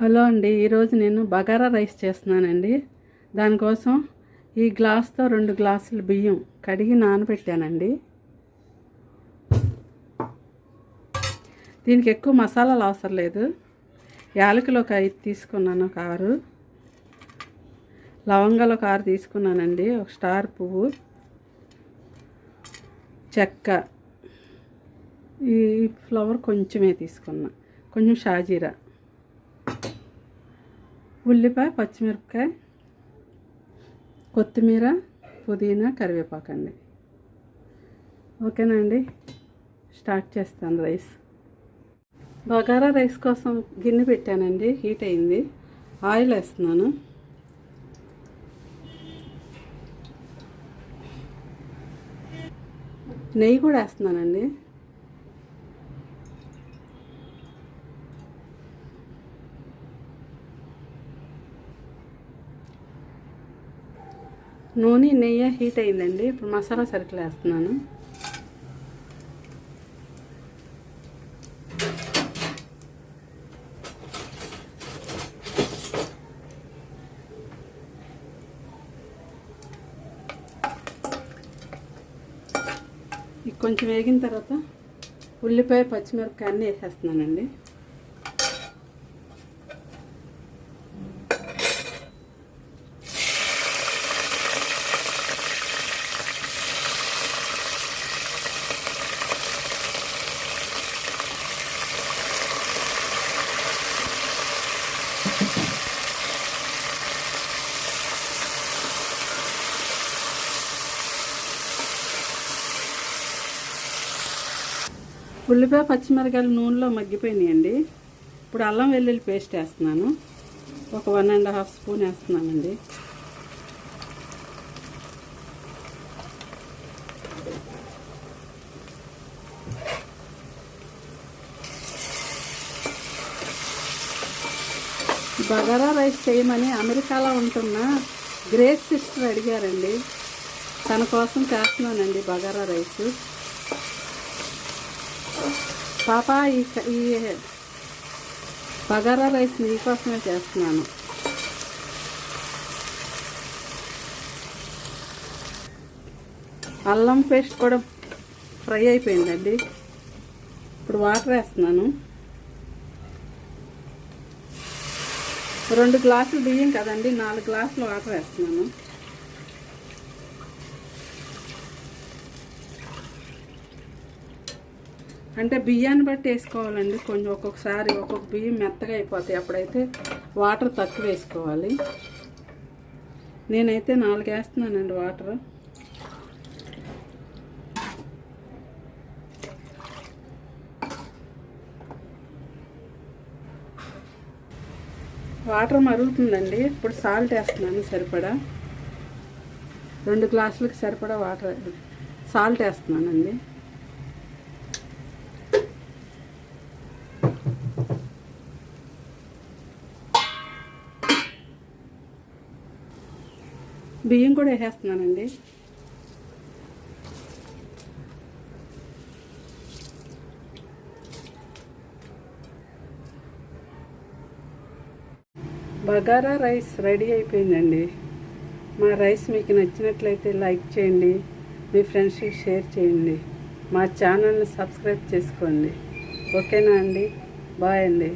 Hello అండి ఈరోజు నేను బగారా రైస్ చేస్తున్నానండి. దానికోసం ఈ గ్లాస్తో రెండు గ్లాసులు బియ్యం కడిగి నానబెట్టానండి. దీనికి ఎక్కువ మసాలాలు అవసరం లేదు. యాలకులు ఒక ఐదు తీసుకున్నాను ఒక ఆరు. లవంగాలు ఒక ఆరు తీసుకున్నానండి ఒక స్టార్ పువ్వు. చెక్క. ఈ ఫ్లవర్ కొంచెమే తీసుకున్నా కొంచెం షాజీరా. ఉల్లిపాయ పచ్చిమిరపకాయ కొత్తిమీర పుదీనా కరివేపాకు అండి. ఓకేనా అండి? స్టార్ట్ చేస్తాను రైస్. బగారా రైస్ కోసం గిన్నె పెట్టానండి. హీట్ అయింది. ఆయిల్ వేస్తున్నాను. నెయ్యి కూడా వేస్తున్నానండి. నూనె నెయ్యి హీట్ అయిందండి. ఇప్పుడు మసాలా సరుకులు వేస్తున్నాను. కొంచెం వేగిన తర్వాత ఉల్లిపాయ పచ్చిమిరపకాయ అన్నీ వేసేస్తున్నానండి. ఉల్లిపాయ పచ్చిమిరకాయలు నూనెలో మగ్గిపోయినాయండి. ఇప్పుడు అల్లం వెల్లుల్లి పేస్ట్ వేస్తున్నాను. ఒక వన్ అండ్ హాఫ్ స్పూన్ వేస్తున్నానండి. బగారా రైస్ చేయమని అమెరికాలో ఉంటున్న గ్రేట్ సిస్టర్ అడిగారండి. తన కోసం చేస్తున్నానండి బగారా రైస్. పాప ఈ ఈ బగారా రైస్ నీకోసమే చేస్తున్నాను. అల్లం పేస్ట్ కూడా ఫ్రై అయిపోయిందండి. ఇప్పుడు వాటర్ వేస్తున్నాను. రెండు గ్లాసులు బియ్యం కదండి నాలుగు గ్లాసులు వాటర్ వేస్తున్నాను. అంటే బియ్యాన్ని బట్టి వేసుకోవాలండి. కొంచెం ఒక్కొక్కసారి ఒక్కొక్క బియ్యం మెత్తగా అయిపోతాయి. అప్పుడైతే వాటర్ తక్కువ వేసుకోవాలి. నేనైతే నాలుగు వేస్తున్నానండి వాటర్. వాటర్ మరుగుతుందండి. ఇప్పుడు సాల్ట్ వేస్తున్నాను సరిపడా. రెండు గ్లాసులకు సరిపడా వాటర్. సాల్ట్ వేస్తున్నానండి. బియ్యం కూడా వేసేస్తున్నానండి. బగారా రైస్ రెడీ అయిపోయిందండి. మా రైస్ మీకు నచ్చినట్లయితే లైక్ చేయండి మీ ఫ్రెండ్స్కి షేర్ చేయండి మా ఛానల్ని సబ్స్క్రైబ్ చేసుకోండి. ఓకేనా అండి? బాయ్ అండి.